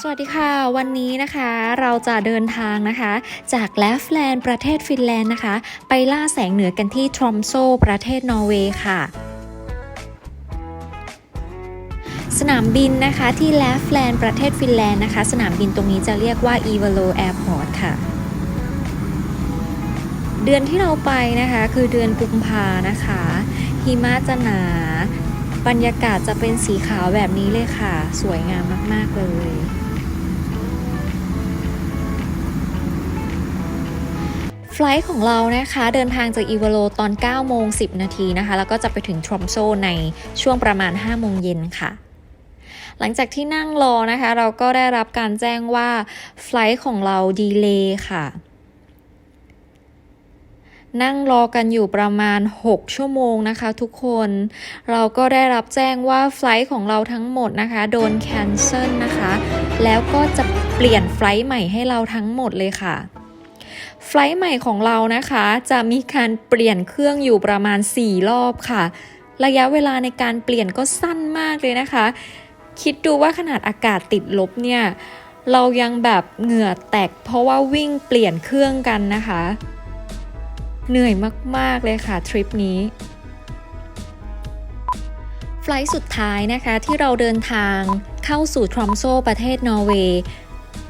สวัสดีค่ะ วันนี้นะคะเราจะเดินทางนะคะ จากแลฟแลนด์ประเทศฟินแลนด์นะคะ ไปล่าแสงเหนือกันที่ทรอมโซประเทศนอร์เวย์ค่ะ สนามบินนะคะที่แลฟแลนด์ประเทศฟินแลนด์นะคะ สนามบินตรงนี้จะเรียกว่า e v a l o Airport ค่ะ เดือนที่เราไปนะคะ คือเดือนกุมภานะคะหิมะจะหนาบรรยากาศจะเป็นสีขาวแบบนี้เลยค่ะ สวยงามมาก ๆ เลย ไฟลท์ของเรานะคะเดินทางจากอีวโลตอน 9 โมง 10 นาทีนะคะ แล้วก็จะไปถึงทรอมโซในช่วงประมาณ 5 โมงเย็นค่ะ หลังจากที่นั่งรอนะคะ เราก็ได้รับการแจ้งว่าไฟลท์ของเราดีเลย์ค่ะนั่งรอกันอยู่ประมาณ 6 ชั่วโมงนะคะทุกคน เราก็ได้รับแจ้งว่าไฟลท์ของเราทั้งหมดนะคะ โดนแคนเซิลนะคะ แล้วก็จะเปลี่ยนไฟลท์ใหม่ให้เราทั้งหมดเลยค่ะ ไฟลท์ใหม่ของเรานะคะ จะมีการเปลี่ยนเครื่องอยู่ประมาณ 4 รอบค่ะ ระยะเวลาในการเปลี่ยนก็สั้นมากเลยนะคะ คิดดูว่าขนาดอากาศติดลบเนี่ย เรายังแบบเหงื่อแตกเพราะว่าวิ่งเปลี่ยนเครื่องกันนะคะ เหนื่อยมากๆเลยค่ะทริปนี้ไฟลท์สุดท้ายนะคะที่เราเดินทางเข้าสู่ทรอมโซประเทศนอร์เวย์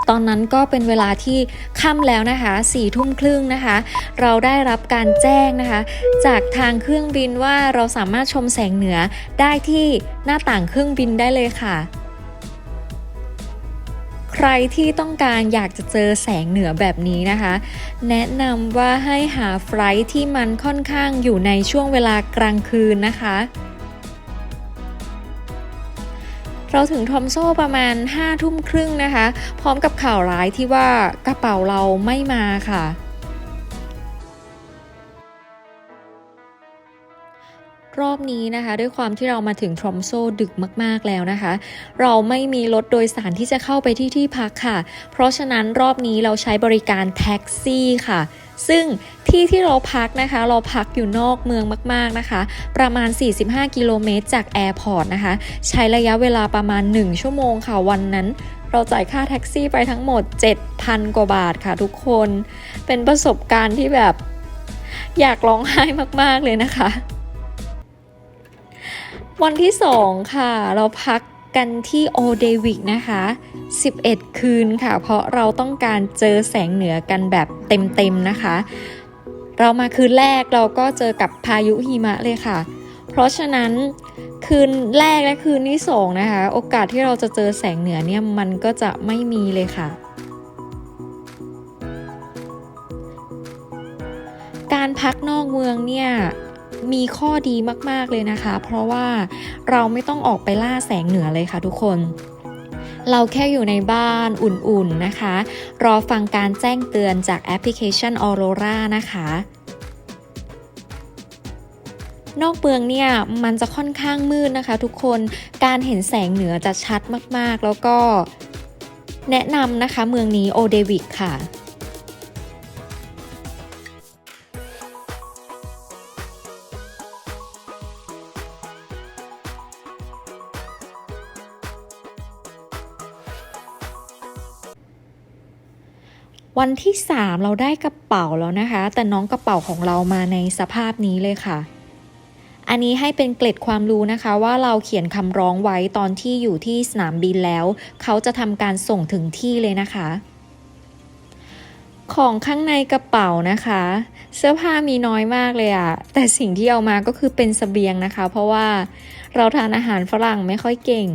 ตอนนั้นก็เป็นเวลาที่ค่ำแล้วนะคะสี่ทุ่มครึ่งนะคะ เราได้รับการแจ้งนะคะ จากทางเครื่องบินว่าเราสามารถชมแสงเหนือได้ที่หน้าต่างเครื่องบินได้เลยค่ะใครที่ต้องการอยากจะเจอแสงเหนือแบบนี้นะคะ แนะนำว่าให้หาไฟล์ที่มันค่อนข้างอยู่ในช่วงเวลากลางคืนนะคะ เราถึงทอมโซ่ประมาณ5ทุ่มครึ่งนะคะ พร้อมกับข่าวร้ายที่ว่ากระเป๋าเราไม่มาค่ะ นี้นะคะ ด้วยความที่เรามาถึงทรอมโซดึกมากๆแล้วนะคะ เราไม่มีรถโดยสารที่จะเข้าไปที่ที่พักค่ะ เพราะฉะนั้นรอบนี้เราใช้บริการแท็กซี่ค่ะ ซึ่งที่ที่เราพักนะคะ เราพักอยู่นอกเมืองมาก ๆนะคะ ประมาณ 45 กิโลเมตรจากแอร์พอร์ตนะคะ ใช้ระยะเวลาประมาณ 1 ชั่วโมงค่ะวันนั้นเราจ่ายค่าแท็กซี่ไปทั้งหมด 7,000 กว่าบาทค่ะทุกคน เป็นประสบการณ์ที่แบบอยากร้องไห้มาก ๆ เลยนะคะ วันที่ 2 ค่ะ เราพักกันที่โอเดวิกนะคะ 11 คืนค่ะ เพราะเราต้องการเจอแสงเหนือกันแบบเต็มๆนะคะ เรามาคืนแรกเราก็เจอกับพายุหิมะเลยค่ะ เพราะฉะนั้นคืนแรกและคืนที่สองนะคะ โอกาสที่เราจะเจอแสงเหนือเนี่ยมันก็จะไม่มีเลยค่ะ การพักนอกเมืองเนี่ย มีข้อดีมากๆเลยนะคะ เพราะว่าเราไม่ต้องออกไปล่าแสงเหนือเลยค่ะทุกคนเราแค่อยู่ในบ้านอุ่นๆนะคะ รอฟังการแจ้งเตือนจากแอปพลิเคชัน Aurora นะคะ นอกเมืองเนี่ย มันจะค่อนข้างมืดนะคะทุกคนการเห็นแสงเหนือจะชัดมากๆ แล้วก็แนะนำนะคะเมืองนี้โอเดวิกค่ะ วันที่ 3 เราได้กระเป๋าแล้วนะคะ แต่น้องกระเป๋าของเรามาในสภาพนี้เลยค่ะ อันนี้ให้เป็นเกล็ดความรู้นะคะว่าเราเขียนคำร้องไว้ตอนที่อยู่ที่สนามบินแล้ว เขาจะทำการส่งถึงที่เลยนะคะ ของข้างในกระเป๋านะคะ เสื้อผ้ามีน้อยมากเลยอะแต่สิ่งที่เอามาก็คือเป็นสเสบียงนะคะ เพราะว่าเราทานอาหารฝรั่งไม่ค่อยเก่ง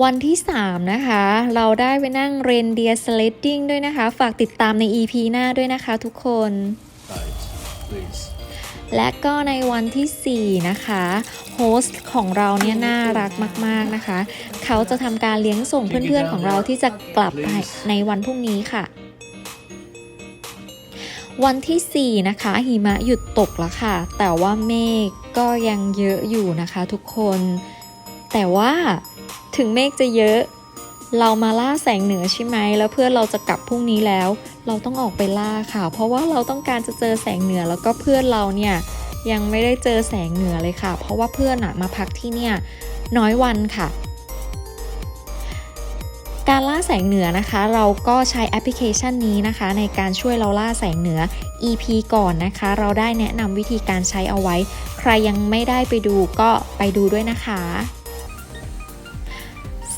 วันที่ 3 นะคะ เราได้ไปนั่งเรนเดียร์สเลดดิ้งด้วยนะคะ ฝากติดตามใน EP หน้าด้วยนะคะทุกคน Right, please. และก็ในวันที่ 4 นะคะโฮสต์ของเราเนี่ยน่ารักมาก ๆนะคะ เขาจะทำการเลี้ยงส่งเพื่อนๆของเราที่จะกลับไปในวันพรุ่งนี้ค่ะ วันที่ 4 นะคะ หิมะหยุดตกแล้วค่ะ แต่ว่าเมฆก็ยังเยอะอยู่นะคะทุกคน แต่ว่า ถึงเมฆจะเยอะ เรามาล่าแสงเหนือใช่ไหม แล้วเพื่อนเราจะกลับพรุ่งนี้แล้ว เราต้องออกไปล่าค่ะ เพราะว่าเราต้องการจะเจอแสงเหนือแล้วก็เพื่อนเราเนี่ยยังไม่ได้เจอแสงเหนือเลยค่ะ เพราะว่าเพื่อนอะมาพักที่เนี่ยน้อยวันค่ะ การล่าแสงเหนือนะคะ เราก็ใช้แอปพลิเคชันนี้นะคะ ในการช่วยเราล่าแสงเหนือ EP ก่อนนะคะ เราได้แนะนำวิธีการใช้เอาไว้ ใครยังไม่ได้ไปดูก็ไปดูด้วยนะคะ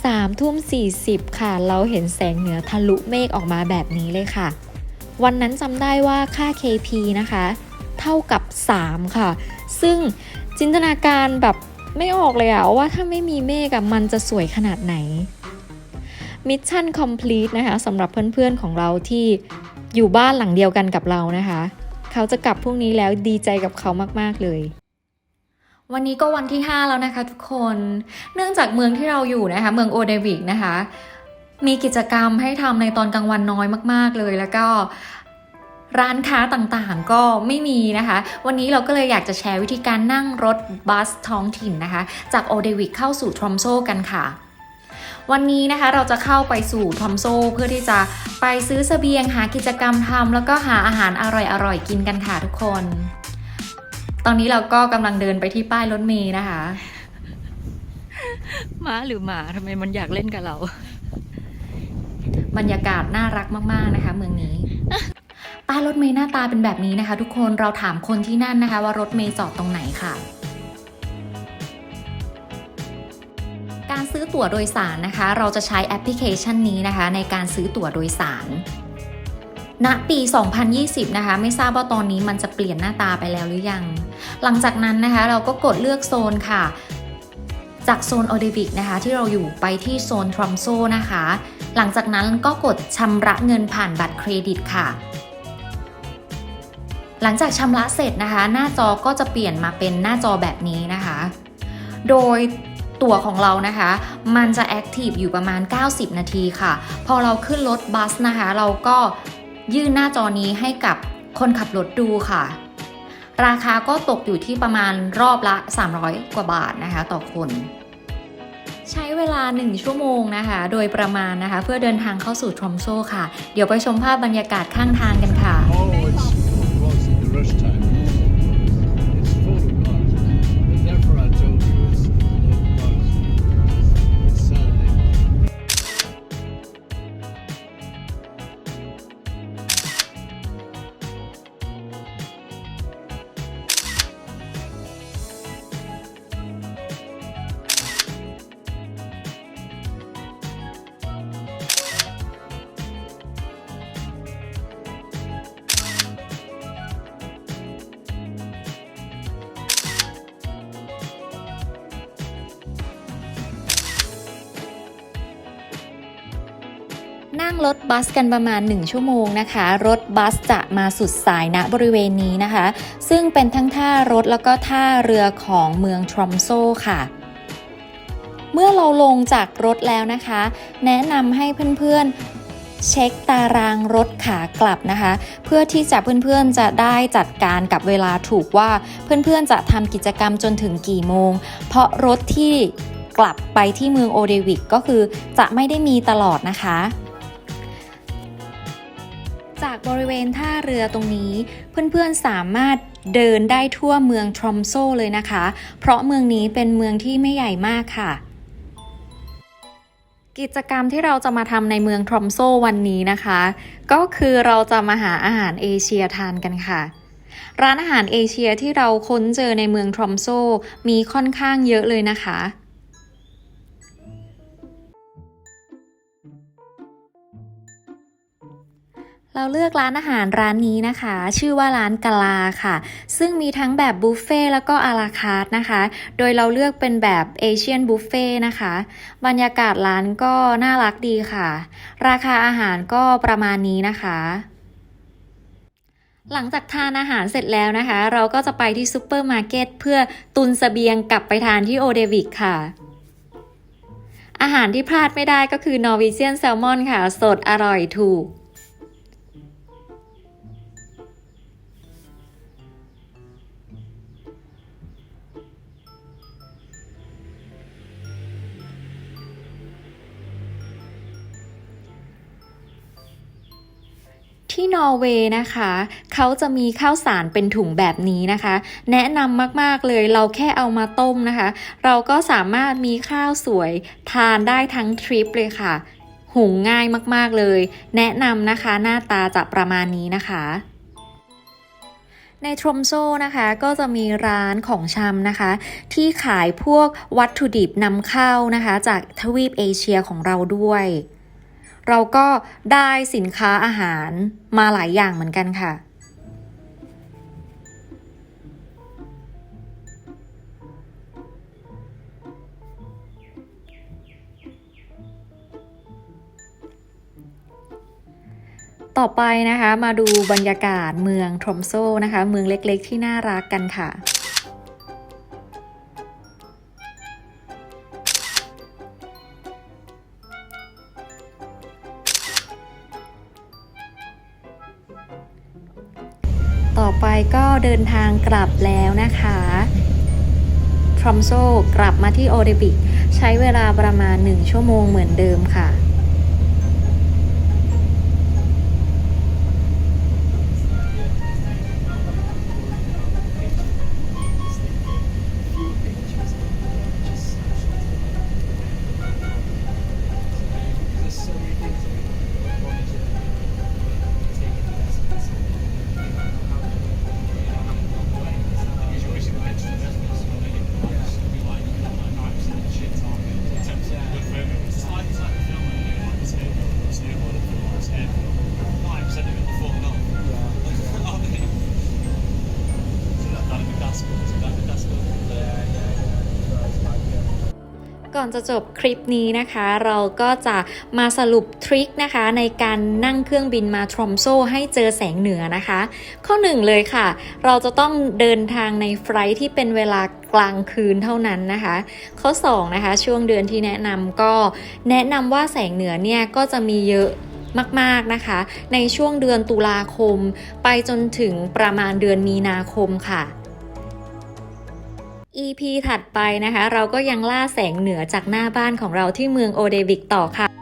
3ทุ่ม40 ค่ะ เราเห็นแสงเหนือทะลุเมฆออกมาแบบนี้เลยค่ะ วันนั้นจำได้ว่าค่า KP นะคะ เท่ากับ 3 ค่ะ ซึ่งจินตนาการแบบไม่ออกเลยอะว่าถ้าไม่มีเมฆอะมันจะสวยขนาดไหนมิชชั่นคอมพลีทนะคะสำหรับเพื่อนๆของเราที่อยู่บ้านหลังเดียวกันกับเรานะคะ เขาจะกลับพรุ่งนี้แล้วดีใจกับเขามากๆเลย วันนี้ก็วันที่ 5 แล้วนะคะทุกคน เนื่องจากเมืองที่เราอยู่นะคะ เมืองโอเดวิกนะคะ มีกิจกรรมให้ทำในตอนกลางวันน้อยมาก ๆ เลยแล้วก็ร้านค้าต่างๆก็ไม่มีนะคะ วันนี้เราก็เลยอยากจะแชร์วิธีการนั่งรถบัสท้องถิ่นนะคะ จากโอเดวิกเข้าสู่ทรอมโซกันค่ะวันนี้นะคะเราจะเข้าไปสู่ทอมโซเพื่อที่จะไปซื้อเสบียงหากิจกรรมทำแล้วก็หาอาหารอร่อยๆกินกันค่ะทุกคน ตอนนี้เราก็กำลังเดินไปที่ป้ายรถเมล์นะคะม้าหรือหมาทำไมมันอยากเล่นกับเรา บรรยากาศน่ารักมากๆนะคะ เมืองนี้ ป้ายรถเมล์หน้าตาเป็นแบบนี้นะคะ ทุกคนเราถามคนที่นั่นนะคะ ว่ารถเมล์จอดตรงไหนค่ะ การซื้อตั๋วโดยสารนะคะ เราจะใช้แอปพลิเคชันนี้นะคะ ในการซื้อตั๋วโดยสาร ณปี 2020 นะคะ ไม่ทราบว่าตอนนี้มันจะเปลี่ยนหน้าตาไปแล้วหรือยัง หลังจากนั้นนะคะ เราก็กดเลือกโซนค่ะ จากโซนโอเดวิกนะคะ ที่เราอยู่ไปที่โซนทรัมโซนะคะ หลังจากนั้นก็กดชำระเงินผ่านบัตรเครดิตค่ะ หลังจากชำระเสร็จนะคะ หน้าจอก็จะเปลี่ยนมาเป็นหน้าจอแบบนี้นะคะ โดยตั๋วของเรานะคะ มันจะแอคทีฟอยู่ประมาณ 90 นาทีค่ะ พอเราขึ้นรถบัสนะคะ เราก็ ยื่นหน้าจอนี้ให้กับคนขับรถดูค่ะ ราคาก็ตกอยู่ที่ประมาณรอบละ 300 กว่าบาทนะคะ ต่อคน ใช้เวลา 1 ชั่วโมงนะคะ โดยประมาณนะคะ เพื่อเดินทางเข้าสู่ทรอมโซค่ะ เดี๋ยวไปชมภาพบรรยากาศข้างทางกันค่ะ รถบัสกันประมาณ 1 ชั่วโมงนะคะ รถบัสจะมาสุดสายณบริเวณนี้นะคะ ซึ่งเป็นทั้งท่ารถแล้วก็ท่าเรือของเมืองทรอมโซค่ะเมื่อเราลงจากรถแล้วนะคะ แนะนำให้เพื่อนๆ เช็คตารางรถขากลับนะคะ เพื่อที่จะเพื่อนๆจะได้จัดการกับเวลาถูกว่าเพื่อนๆจะทำกิจกรรมจนถึงกี่โมง เพราะรถที่กลับไปที่เมืองโอเดวิกก็คือจะไม่ได้มีตลอดนะคะ จากบริเวณท่าเรือตรงนี้ เพื่อนๆสามารถเดินได้ทั่วเมืองทรอมโซเลยนะคะ เพราะเมืองนี้เป็นเมืองที่ไม่ใหญ่มากค่ะ กิจกรรมที่เราจะมาทำในเมืองทรอมโซวันนี้นะคะ ก็คือเราจะมาหาอาหารเอเชียทานกันค่ะร้านอาหารเอเชียที่เราค้นเจอในเมืองทรอมโซมีค่อนข้างเยอะเลยนะคะ เราเลือกร้านอาหารร้านนี้นะคะ ชื่อว่าร้านกะลาค่ะ ซึ่งมีทั้งแบบบุฟเฟ่ต์แล้วก็อาราคาร์นะคะ โดยเราเลือกเป็นแบบเอเชียนบุฟเฟ่ต์นะคะ บรรยากาศร้านก็น่ารักดีค่ะ ราคาอาหารก็ประมาณนี้นะคะ หลังจากทานอาหารเสร็จแล้วนะคะ เราก็จะไปที่ซูเปอร์มาร์เก็ตเพื่อตุนสเสบียงกลับไปทานที่โอเดวิกค่ะอาหารที่พลาดไม่ได้ก็คือนอร์วีเซียนแซลมอนค่ะ สดอร่อยถูก ที่นอร์เวย์นะคะ เขาจะมีข้าวสารเป็นถุงแบบนี้นะคะ แนะนำมากๆเลยเราแค่เอามาต้มนะคะ เราก็สามารถมีข้าวสวยทานได้ทั้งทริปเลยค่ะ หุงง่ายมากๆเลย แนะนำนะคะหน้าตาจะประมาณนี้นะคะในทรมโซนะคะก็จะมีร้านของชำนะคะ ที่ขายพวกวัตถุดิบนำเข้านะคะ จากทวีปเอเชียของเราด้วย เราก็ได้สินค้าอาหารมาหลายอย่างเหมือนกันค่ะ ต่อไปนะคะมาดูบรรยากาศเมืองทรอมโซนะคะ เมืองเล็กๆที่น่ารักกันค่ะ ต่อไปก็เดินทางกลับแล้วนะคะทรอมโซกลับมาที่โอเดบิกใช้เวลาประมาณ 1 ชั่วโมงเหมือนเดิมค่ะ อนจะจบคลิปนี้นะคะ เราก็จะมาสรุปทริคนะคะในการนั่งเครื่องบินมาทรอมโซให้เจอแสงเหนือนะคะ ข้อหนึ่งเลยค่ะ เราจะต้องเดินทางในไฟล์ที่เป็นเวลากลางคืนเท่านั้นนะคะ ข้อ2นะคะช่วงเดือนที่แนะนำก็แนะนำว่าแสงเหนือเนี่ยก็จะมีเยอะมากๆนะคะ ในช่วงเดือนตุลาคม ไปจนถึงประมาณเดือนมีนาคมค่ะ EP ถัดไปนะคะ เราก็ยังล่าแสงเหนือจากหน้าบ้านของเราที่เมืองโอเดวิกต่อค่ะ